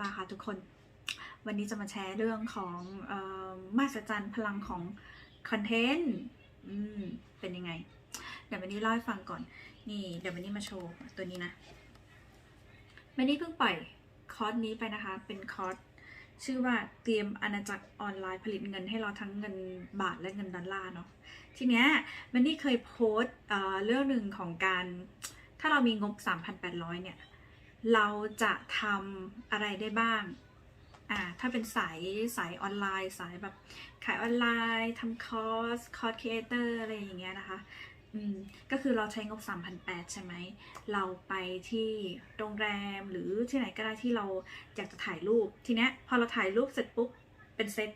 มาค่ะทุกคน วันนี้จะมาแชร์เรื่องของออมาสจันพลังของคอนเทนต์อืมเป็นยังไง เดี๋ยววันนี้เล่าให้ฟังก่อน นี่เดี๋ยววันนี้มาโชว์ตัวนี้นะวันนี้เพิ่งปล่อยคอร์สนี้ไปนะคะ เป็นคอร์สชื่อว่าเตรียมอาณาจักรออนไลน์ผลิตเงินให้เราทั้งเงินบาทและเงินดอลลาร์เนาะ ทีเนี้ยมันนี่เคยโพสต์เอ่อเรื่องหนึ่งของการ ถ้าเรามีงบ 3,800 เนี่ย เราจะทำอะไรได้บ้าง อ่า ถ้าเป็นสายสายออนไลน์ สายแบบขายออนไลน์ทำคอร์สคอร์สครีเอเตอร์อะไรอย่างเงี้ยนะคะ อืม ก็คือเราใช้งบ 3,800 ใช่ไหม เราไปที่โรงแรมหรือที่ไหนก็ได้ที่เราอยากจะถ่ายรูป ทีเนี้ยพอเราถ่ายรูปเสร็จปุ๊บ เป็นเซต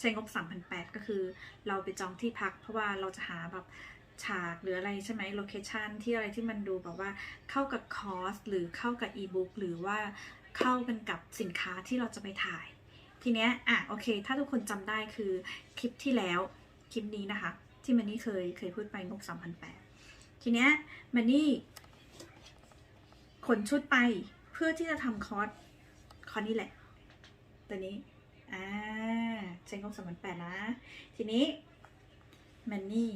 ใช้งบ 3,800 ก็คือเราไปจองที่พัก เพราะว่าเราจะหาแบบ ฉากหรืออะไรใช่ไหมโลเคชันที่อะไรที่มันดูแบบว่าเข้ากับคอร์สหรือเข้ากับอีบุ๊กหรือว่าเข้ากันกับสินค้าที่เราจะไปถ่าย ทีเนี้ยอะโอเค ถ้าทุกคนจำได้คือคลิปที่แล้วคลิปนี้นะคะ ที่มันนี่เคยเคยพูดไปงบ3,800ทีเนี้ยมันนี่ขนชุดไปเพื่อที่จะทำคอร์สคอร์สนี้แหละ ตัวนี้อ่าใช้งบสามพันแปดนะ ทีนี้มันนี่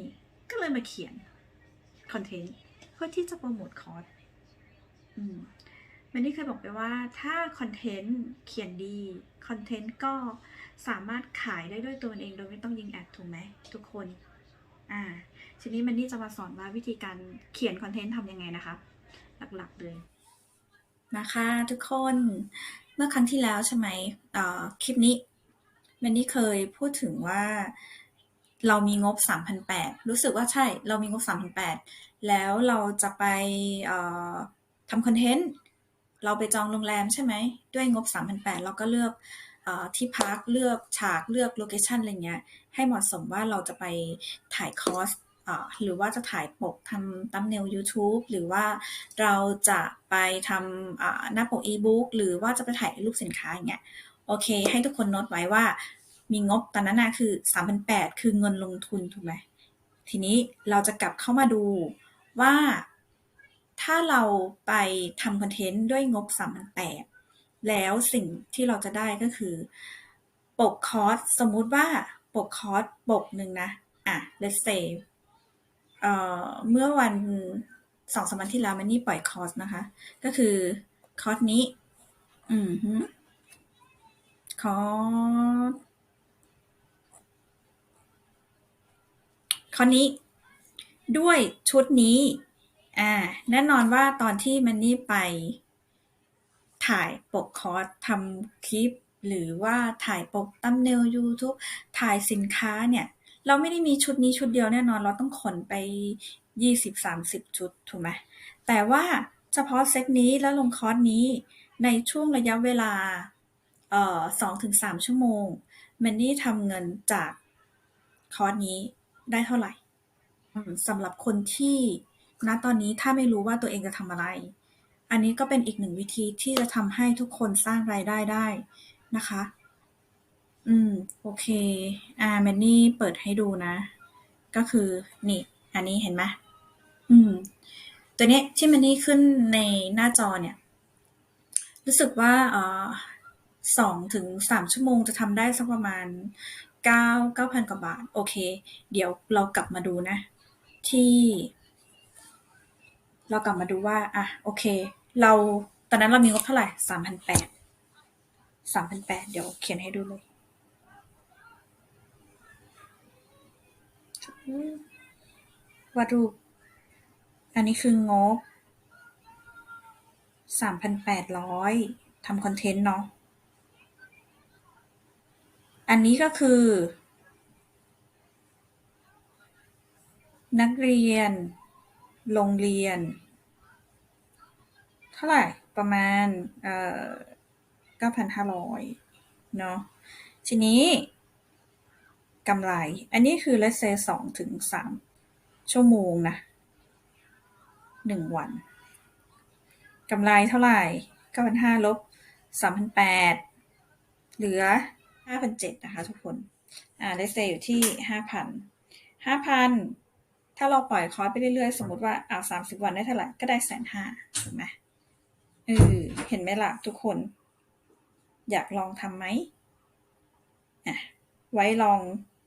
ก็เลยมาเขียนคอนเทนต์เพื่อที่จะโปรโมทคอร์สอืมมันนี่เคยบอกไปว่าถ้าคอนเทนต์เขียนดีคอนเทนต์ก็สามารถขายได้ด้วยตัวมันเองโดยไม่ต้องยิงแอดถูกไหมทุกคนอ่าทีนี้มันนี่จะมาสอนว่าวิธีการเขียนคอนเทนต์ทำยังไงนะคะ หลักๆเลยนะคะทุกคนเมื่อครั้งที่แล้วใช่ไหมเอ่อคลิปนี้แมนนี่เคยพูดถึงว่า เรามีงบ 3,800 รู้สึกว่าใช่ เรามีงบ 3,800 แล้วเราจะไปทำคอนเทนต์ เราไปจองโรงแรมใช่ไหม ด้วยงบ 3,800 เราก็เลือกอที่พัก เลือกฉาก เลือกโลเคชันอะไรเงี้ย ให้เหมาะสมว่าเราจะไปถ่ายคอร์สหรือว่าจะถ่ายปกทำตัมเนล YouTube หรือว่าเราจะไปทำหน้าปกอีบุ๊กหรือว่าจะไปถ่ายรูปสินค้าอย่างเงี้ย โอเค ให้ทุกคนโน้ตไว้ว่า มีงบตอนนั้นนะคือ 3,800 คือเงินลงทุนถูกไหมทีนี้เราจะกลับเข้ามาดูว่าถ้าเราไปทำคอนเทนต์ด้วยงบ 3,800 แล้วสิ่งที่เราจะได้ก็คือ ปกคอร์สสมมุติว่าปกคอร์สปกหนึ่งนะ อะ let's say เอ่อเมื่อวันสองสามวันที่แล้วมันนี่ปล่อยคอร์สนะคะ ก็คือคอร์สนี้ อืมคอร์ สคอนี้ ด้วยชุดนี้อ่าแน่นอนว่าตอนที่มันนี่ไปถ่ายปกคอร์สทำคลิป หรือว่าถ่ายปกตั้มเนล YouTube ถ่ายสินค้าเนี่ย เราไม่ได้มีชุดนี้ชุดเดียวแน่นอนเราต้องขนไป 20-30 ชุดถูกไหมแต่ว่าเฉพาะเซตนี้แล้วลงคอร์สนี้ในช่วงระยะเวลาเอ่อ2-3ชั่วโมง มันนี่ทำเงินจากคอร์สนี้ ได้เท่าไหร่สำหรับคนที่ณตอนนี้ถ้าไม่รู้ว่าตัวเองจะทำอะไร อันนี้ก็เป็นอีกหนึ่งวิธีที่จะทำให้ทุกคนสร้างรายได้ได้นะคะ อืม โอเค อ่าแมนนี่เปิดให้ดูนะ ก็คือนี่ อันนี้เห็นไหมอืม ตัวนี้ที่แมนนี่ขึ้นในหน้าจอเนี่ย รู้สึกว่าเอ่อสองถึงสามชั่วโมงจะทำได้สักประมาณ เก้าเก้าพันกว่าบาท โอเค เดี๋ยวเรากลับมาดูนะ ที่ เรากลับมาดูว่า อะ โอเค เรา ตอนนั้นเรามีงบเท่าไหร่สามพันแปดสามพันแปดเดี๋ยวเขียนให้ดูเลยวาดรูป อันนี้คืองบสามพันแปดร้อยทำคอนเทนต์เนาะ อันนี้ก็คือ นักเรียน โรงเรียน เท่าไหร่ประมาณเอ่อ9,500 เนาะทีนี้กำไร อันนี้คือ let's say 2ถึง3ชั่วโมงนะ 1 วันกำไรเท่าไหร่9,500ลบ3,800เหลือ 5,700นะคะทุกคน อ่า let's say อยู่ที่5,000 5,000ถ้าเราปล่อยคอร์สไปเรื่อยๆ สมมติว่าเอ่า30วันได้เท่าไหร่ก็ได้150,000ถูกไหมเออเห็นไหมล่ะทุกคน อยากลองทำไหมอะไว้ลอง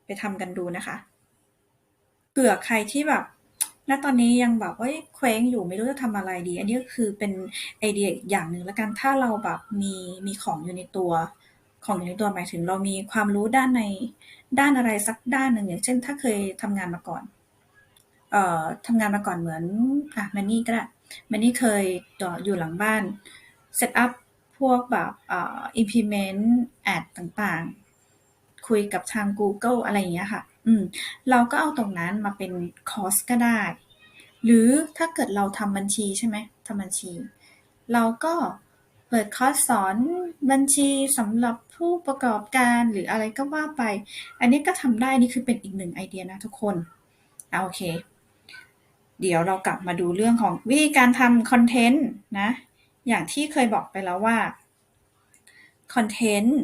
ไปทำกันดูนะคะเผื่อใครที่แบบณตอนนี้ยังแบบว่าเคว้งอยู่ไม่รู้จะทำอะไรดี อันนี้ก็คือเป็นไอเดียอย่างหนึ่งแล้วกันถ้าเราแบบมีมีของอยู่ในตัว ของอยู่ในตัวหมายถึงเรามีความรู้ด้านในด้านอะไรสักด้านหนึ่งอย่างเช่น ถ้าเคยทำงานมาก่อน เอ่อทำงานมาก่อนเหมือนอะแมนนี่ก็ได้แมนนี่เคยอยู่หลังบ้านเซตอัพพวกแบบเอ่อ implement ad ต่างๆ คุยกับทาง Google อะไรอย่างเงี้ยค่ะ อืม เราก็เอาตรงนั้นมาเป็นคอร์สก็ได้ หรือถ้าเกิดเราทำบัญชีใช่ไหมทำบัญชี เราก็ เปิดคอร์สสอนบัญชีสำหรับผู้ประกอบการหรืออะไรก็ว่าไป อันนี้ก็ทำได้นี่คือเป็นอีกหนึ่งไอเดียนะทุกคนอโอเค เดี๋ยวเรากลับมาดูเรื่องของวิธีการทำคอนเทนต์นะ อย่างที่เคยบอกไปแล้วว่าคอนเทนต์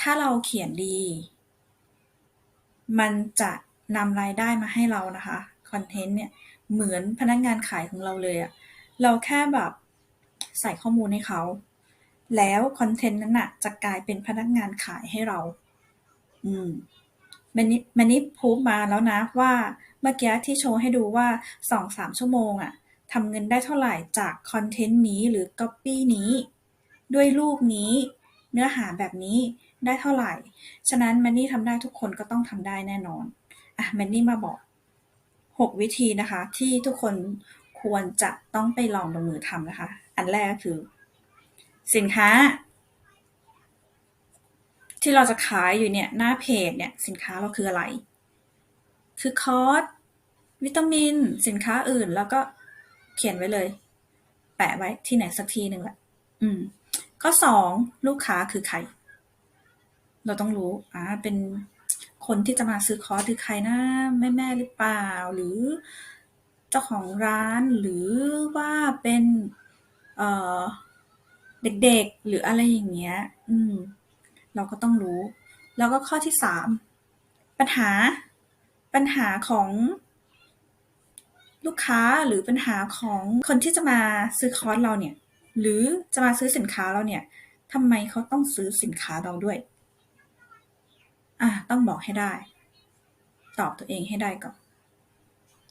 ถ้าเราเขียนดี มันจะนำรายได้มาให้เรานะคะคอนเทนต์เนี่ยเหมือนพนักงานขายของเราเลยอะเราแค่แบบ ใส่ข้อมูลให้เขา แล้วคอนเทนต์นั้นน่ะ จะกลายเป็นพนักงานขายให้เรา อืมมันนี้มันนี้พูดมาแล้วนะว่าเมื่อกี้ที่โชว์ให้ดูว่าสองสามชั่วโมงอะทำเงินได้เท่าไหร่จากคอนเทนต์นี้หรือก๊อปปี้นี้ ด้วยรูปนี้ เนื้อหาแบบนี้ได้เท่าไหร่ ฉะนั้นแมนนี่ทำได้ทุกคนก็ต้องทำได้แน่นอนอะแมนนี่มาบอก 6 วิธีนะคะ ที่ทุกคนควรจะต้องไปลองลงมือทำนะคะ อันแรกคือ สินค้า ที่เราจะขายอยู่เนี่ยหน้าเพจเนี่ยสินค้าเราคืออะไร คือคอร์สวิตามิน สินค้าอื่นแล้วก็เขียนไว้เลย แปะไว้ที่ไหนสักทีหนึ่งแหละอืมข้อสองลูกค้าคือใคร เราต้องรู้อ่าเป็นคนที่จะมาซื้อคอร์สคือใครนะแม่แม่หรือเปล่า หรือเจ้าของร้านหรือว่าเป็น เอ่อเด็กๆ หรืออะไรอย่างเงี้ย อืม เราก็ต้องรู้ แล้วก็ข้อที่สาม ปัญหา ปัญหาของลูกค้าหรือปัญหาของคนที่จะมาซื้อคอร์สเราเนี่ย หรือจะมาซื้อสินค้าเราเนี่ยทำไมเขาต้องซื้อสินค้าเราด้วย อะ ต้องบอกให้ได้ ตอบตัวเองให้ได้ก่อน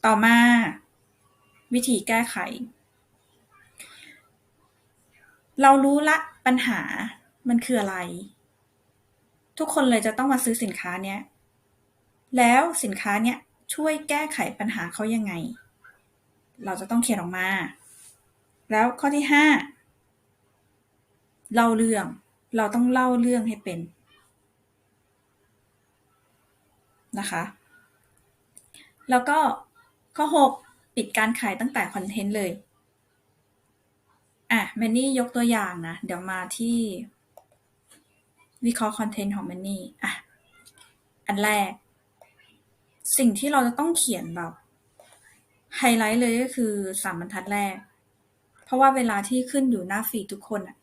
ต่อมา วิธีแก้ไข เรารู้ละปัญหามันคืออะไร ทุกคนเลยจะต้องมาซื้อสินค้าเนี้ย แล้วสินค้าเนี้ยช่วยแก้ไขปัญหาเขายังไง เราจะต้องเขียนออกมา แล้วข้อที่ห้าเล่าเรื่อง เราต้องเล่าเรื่องให้เป็นนะคะ แล้วก็ข้อ 6 ปิดการขายตั้งแต่คอนเทนต์เลย อะแมนนี่ยกตัวอย่างนะ เดี๋ยวมาที่วิเคราะห์คอนเทนต์ของแมนนี่อะอันแรก สิ่งที่เราจะต้องเขียนแบบไฮไลท์เลยก็คือสามบรรทัดแรก เพราะว่าเวลาที่ขึ้นอยู่หน้าฟีดทุกคนอะ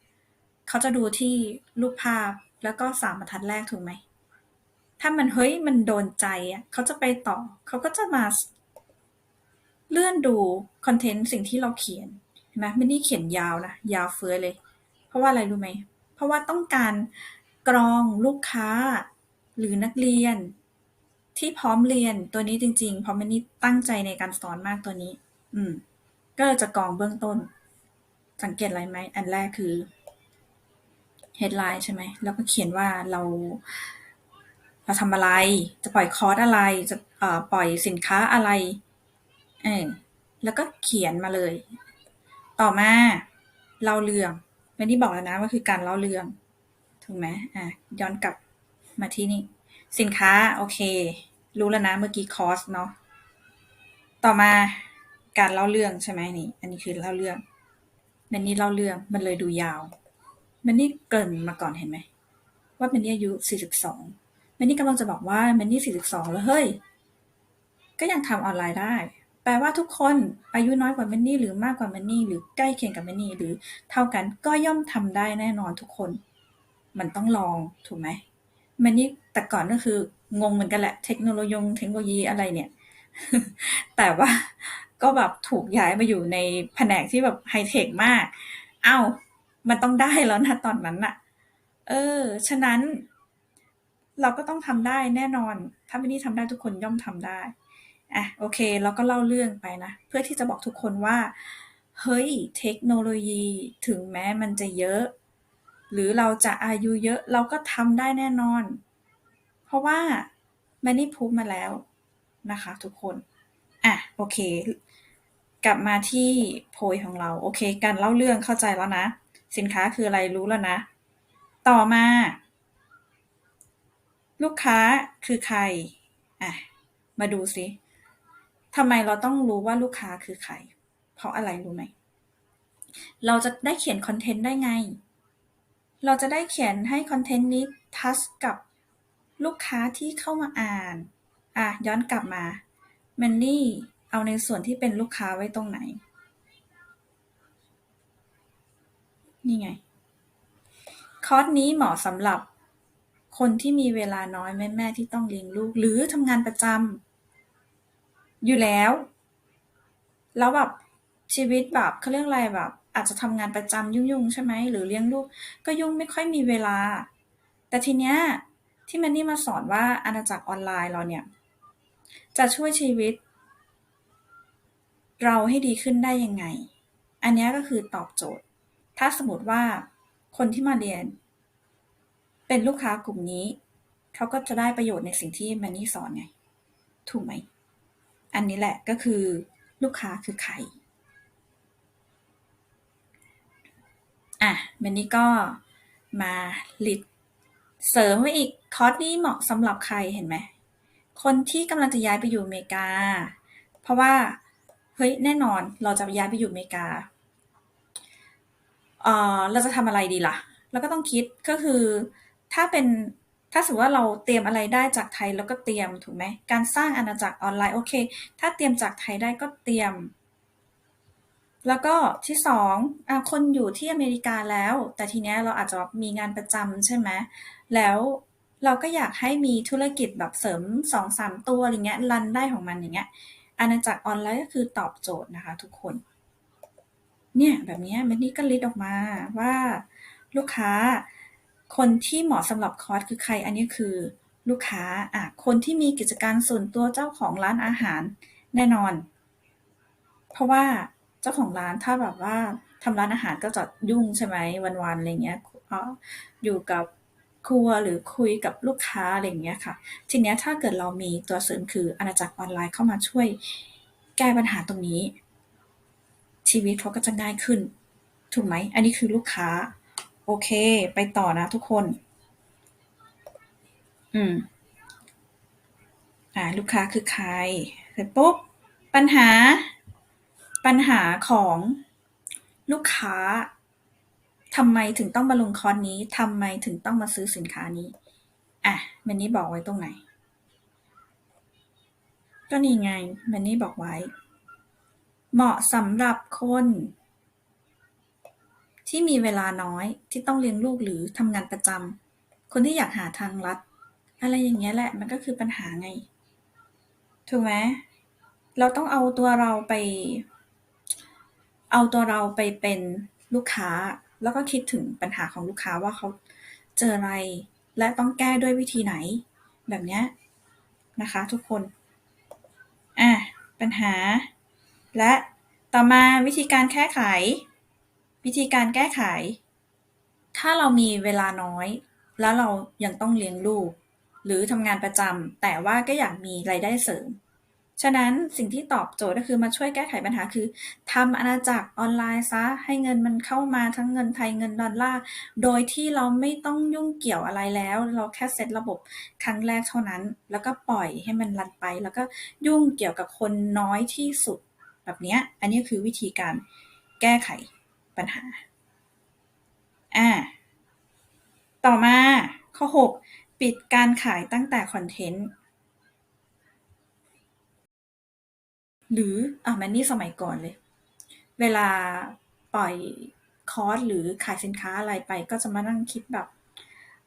เขาจะดูที่รูปภาพแล้วก็สามบรรทัดแรกถูกไหม ถ้ามันเฮ้ยมันโดนใจอะเขาจะไปต่อ เขาก็จะมาเลื่อนดูคอนเทนต์สิ่งที่เราเขียน เห็นไหมไม่ได้เขียนยาวนะยาวเฟ้อเลย เพราะว่าอะไรรู้ไหมเพราะว่าต้องการกรองลูกค้า หรือนักเรียน ที่พร้อมเรียนตัวนี้จริง ๆ เพราะมันนี่ตั้งใจในการสอนมากตัวนี้ อืม ก็จะกรองเบื้องต้น สังเกตอะไรไหมอันแรกคือ headline ใช่ไหมแล้วก็เขียนว่าเราเราทำอะไร จะปล่อยคอร์สอะไร จะปล่อยสินค้าอะไร เออแล้วก็เขียนมาเลย ต่อมาเล่าเรื่องไม่ได้บอกแล้วนะว่าคือการเล่าเรื่อง ถูกไหมอะย้อนกลับมาที่นี่ สินค้าโอเค รู้แล้วนะเมื่อกี้คอสเนาะต่อมาการเล่าเรื่องใช่ไหมนี่ อันนี้คือเล่าเรื่องมันนี่เล่าเรื่องมันเลยดูยาว มันนี่เกินมาก่อนเห็นไหมว่ามันนี่อายุ42มันนี่กำลังจะบอกว่ามันนี่42แล้วเฮ้ยก็ยังทำออนไลน์ได้ แปลว่าทุกคนอายุน้อยกว่ามันนี่หรือมากกว่ามันนี่หรือใกล้เคียงกับมันนี่หรือเท่ากันก็ย่อมทำได้แน่นอนทุกคน มันต้องลองถูกไหมมันนี่แต่ก่อนก็คืองงเหมือนกันแหละ เทคโนโลยีเทคโนโลยีอะไรเนี่ย แต่ว่าก็แบบถูกย้ายมาอยู่ในแผนกที่แบบไฮเทคมาก เอ้า มันต้องได้แล้วนะตอนนั้นน่ะ เออ ฉะนั้น เราก็ต้องทำได้แน่นอน ถ้าไม่นี่ทำได้ทุกคนย่อมทำได้ อะโอเคเราก็เล่าเรื่องไปนะ เพื่อที่จะบอกทุกคนว่า เฮ้ยเทคโนโลยีถึงแม้มันจะเยอะ หรือเราจะอายุเยอะเราก็ทำได้แน่นอน เพราะว่าแมนนี่พูดมาแล้วนะคะทุกคน อะโอเค กลับมาที่โพยของเรา โอเค การเล่าเรื่องเข้าใจแล้วนะ สินค้าคืออะไรรู้แล้วนะ ต่อมา ลูกค้าคือใคร อะ มาดูซิ ทำไมเราต้องรู้ว่าลูกค้าคือใคร เพราะอะไรรู้ไหม เราจะได้เขียนคอนเทนต์ได้ไง เราจะได้เขียนให้คอนเทนต์นี้ทัชกับลูกค้าที่เข้ามาอ่าน อะ ย้อนกลับมาแมนนี่เอาในส่วนที่เป็นลูกค้าไว้ตรงไหน นี่ไง คอร์สนี้เหมาะสำหรับคนที่มีเวลาน้อยแม่แม่ที่ต้องเลี้ยงลูก หรือทำงานประจำ อยู่แล้ว แล้วแบบชีวิตแบบเขาเรียกอะไรแบบ อาจจะทำงานประจำยุ่งๆ ใช่ไหมหรือเลี้ยงลูกก็ยุ่งไม่ค่อยมีเวลา แต่ทีเนี้ยที่แมนนี่มาสอนว่าอาณาจักรออนไลน์เราเนี่ย จะช่วยชีวิต เราให้ดีขึ้นได้ยังไง อันนี้ก็คือตอบโจทย์ ถ้าสมมติว่าคนที่มาเรียน เป็นลูกค้ากลุ่มนี้ เขาก็จะได้ประโยชน์ในสิ่งที่แมนนี่สอนไง ถูกไหม อันนี้แหละก็คือลูกค้าคือใครอะแมนนี่ก็มาลิดเสริมไว้อีกคอร์สนี้เหมาะสำหรับใครเห็นไหมคนที่กำลังจะย้ายไปอยู่อเมริกา เพราะว่าเฮ้ยแน่นอนเราจะย้ายไปอยู่อเมริกาเอ่อเราจะทำอะไรดีล่ะเราก็ต้องคิดก็คือถ้าเป็น ถ้าสมมติว่าเราเตรียมอะไรได้จากไทยเราก็เตรียมถูกไหมการสร้างอาณาจักรออนไลน์โอเค ถ้าเตรียมจากไทยได้ก็เตรียม แล้วก็ที่สองอคนอยู่ที่อเมริกาแล้ว แต่ทีเนี้ยเราอาจจะมีงานประจำใช่ไหมแล้วเราก็อยากให้มีธุรกิจแบบเสริมสองสามตัวอะไรเงี้ยรันได้ของมันอย่างเงี้ยอาณาจักรออนไลน์ก็คือตอบโจทย์นะคะทุกคน เนี่ยแบบนี้แมนนี่ก็ลิสต์ออกมาว่าลูกค้า คนที่เหมาะสำหรับคอร์สคือใคร อันนี้คือลูกค้าอะคนที่มีกิจการส่วนตัวเจ้าของร้านอาหารแน่นอน เพราะว่าเจ้าของร้านถ้าแบบว่าทำร้านอาหารก็จะยุ่งใช่ไหมวันๆอะไรเงี้ยอยู่กับครัวหรือคุยกับลูกค้าอะไรเงี้ยค่ะ ทีเนี้ยถ้าเกิดเรามีตัวเสริมคืออาณาจักรออนไลน์เข้ามาช่วยแก้ปัญหาตรงนี้ ชีวิตเขาก็จะง่ายขึ้น ถูกไหม อันนี้คือลูกค้า อเค ไปต่อนะทุกคน อืม อ่า ลูกค้าคือใคร เสร็จปุ๊บ ปัญหา ปัญหาของลูกค้าทำไมถึงต้องมาลงคอร์สนี้ทำไมถึงต้องมาซื้อสินค้านี้ อะแมนนี่บอกไว้ตรงไหน ก็นี่ไงแมนนี่บอกไว้ เหมาะสำหรับคน ที่มีเวลาน้อยที่ต้องเลี้ยงลูกหรือทำงานประจำคนที่อยากหาทางลัด อะไรอย่างเงี้ยแหละมันก็คือปัญหาไง ถูกไหมเราต้องเอาตัวเราไป เอาตัวเราไปเป็นลูกค้า แล้วก็คิดถึงปัญหาของลูกค้าว่าเขาเจออะไร และต้องแก้ด้วยวิธีไหน แบบเนี้ยนะคะทุกคนอะปัญหา และต่อมาวิธีการแก้ไข วิธีการแก้ไข ถ้าเรามีเวลาน้อย แล้วเรายังต้องเลี้ยงลูก หรือทำงานประจำแต่ว่าก็อยากมีไรายได้เสริม ฉะนั้นสิ่งที่ตอบโจทย์ก็คือมาช่วยแก้ไขปัญหาคือทำอาณาจักรออนไลน์ซะให้เงินมันเข้ามาทั้งเงินไทยเงินดอลลาร์โดยที่เราไม่ต้องยุ่งเกี่ยวอะไรแล้ว เราแค่เซตระบบครั้งแรกเท่านั้น แล้วก็ปล่อยให้มันรันไป แล้วก็ยุ่งเกี่ยวกับคนน้อยที่สุดแบบนี้อันนี้คือวิธีการแก้ไข ปัญหา อ่า ต่อมาข้อ 6 ปิดการขายตั้งแต่คอนเทนต์ หรืออะแมนนี่สมัยก่อนเลย เวลาปล่อยคอร์สหรือขายสินค้าอะไรไปก็จะมานั่งคิดแบบ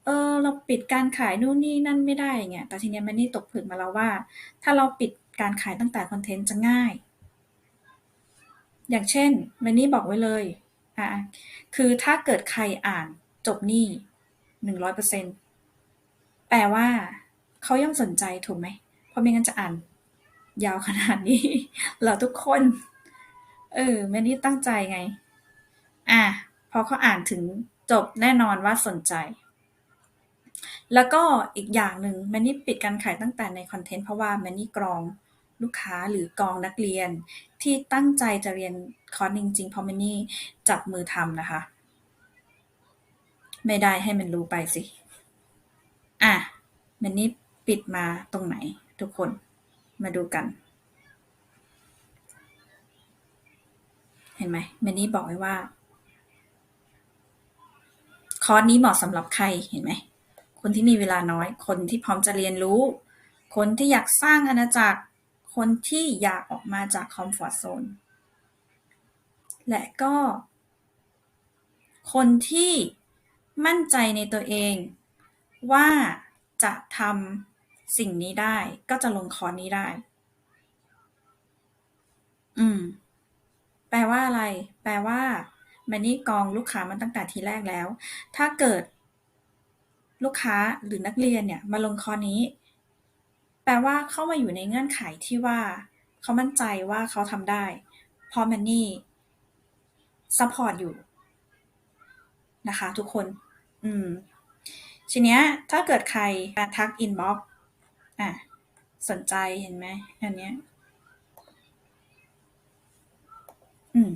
เออ เราปิดการขายนู่นนี่นั่นไม่ได้เงี้ยแต่ทีเนี้ยแมนนี่ตกผลึกมาแล้วว่า ถ้าเราปิดการขายตั้งแต่คอนเทนต์จะง่าย อย่างเช่นแมนนี่บอกไว้เลย อะคือถ้าเกิดใครอ่านจบหนี่หนึ่งร้อยเปอร์เซ็นแปลว่าเขายังสนใจถูกไหม เพราะไม่งั้นจะอ่านยาวขนาดนี้ เราทุกคน เออแม่นี่ตั้งใจไง อะพอเขาอ่านถึงจบแน่นอนว่าสนใจ แล้วก็อีกอย่างหนึ่งแมนนี่ปิดการขายตั้งแต่ในคอนเทนต์เพราะว่าแมนนี่กรอง ลูกค้าหรือกองนักเรียน ที่ตั้งใจจะเรียนคอร์สจริงๆพราะแมนนี่จับมือทำนะคะ ไม่ได้ให้มันรู้ไปสิ อะแมนนี่ปิดมาตรงไหนทุกคนมาดูกัน เห็นไหมแมนนี่บอกไว้ว่า คอร์สนี้เหมาะสำหรับใครเห็นไหมคนที่มีเวลาน้อย คนที่พร้อมจะเรียนรู้ คนที่อยากสร้างอาณาจักร คนที่อยากออกมาจากคอมฟอร์ทโซน และก็ คนที่มั่นใจในตัวเอง ว่าจะทำสิ่งนี้ได้ ก็จะลงคอร์สนี้ได้ อืม แปลว่าอะไร แปลว่าแมนนี่กองลูกค้ามันตั้งแต่ทีแรกแล้ว ถ้าเกิดลูกค้าหรือนักเรียนเนี่ย มาลงคอร์สนี้ แปลว่าเข้ามาอยู่ในเงื่อนไขที่ว่า เขามั่นใจว่าเขาทำได้ เพราะแมนนี่ซัพพอร์ตอยู่นะคะทุกคน อืม ทีเนี้ย ถ้าเกิดใครมาทักอินบ็อกอะ สนใจเห็นไหม อันเนี้ย อืม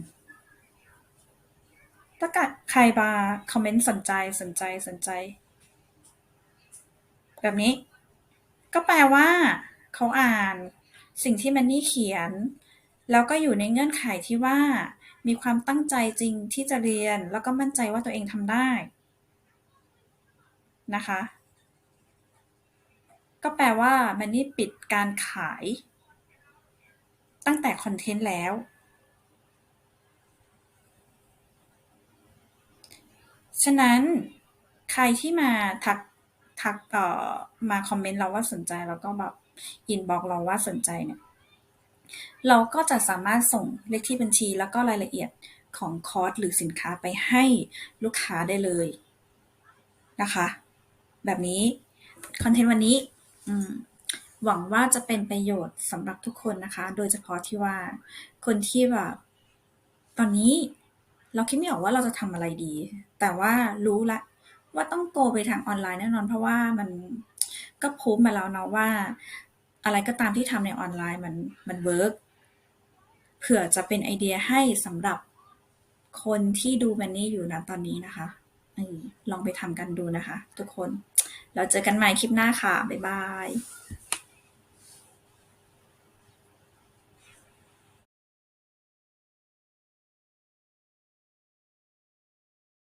ถ้าเกิดใครมาคอมเมนต์สนใจสนใจสนใจ แบบนี้ ก็แปลว่าเขาอ่านสิ่งที่แมนนี่เขียน แล้วก็อยู่ในเงื่อนไขที่ว่า มีความตั้งใจจริงที่จะเรียน แล้วก็มั่นใจว่าตัวเองทำได้นะคะ ก็แปลว่าแมนนี่ปิดการขาย ตั้งแต่คอนเทนต์แล้ว ฉะนั้นใครที่มาทัก ทักเอ่อมาคอมเมนต์เราว่าสนใจแล้วก็แบบอินบอกเราว่าสนใจเนี่ยเราก็จะสามารถส่งเลขที่บัญชีแล้วก็รายละเอียดของคอร์สหรือสินค้าไปให้ลูกค้าได้เลยนะคะ แบบนี้คอนเทนต์วันนี้หวังว่าจะเป็นประโยชน์สำหรับทุกคนนะคะ โดยเฉพาะที่ว่าคนที่แบบตอนนี้เราคิดไม่ออกว่าเราจะทำอะไรดี แต่ว่ารู้ละ ว่าต้องโกไปทางออนไลน์แน่นอน เพราะว่ามันก็พูดมาแล้วเนาะว่า อะไรก็ตามที่ทำในออนไลน์มันมันเวิร์กเผื่อจะเป็นไอเดียให้สำหรับคนที่ดูมันนี่อยู่นะตอนนี้นะคะอลองไปทำกันดูนะคะ ทุกคน เราเจอกันใหม่คลิปหน้าค่ะ บ๊ายบาย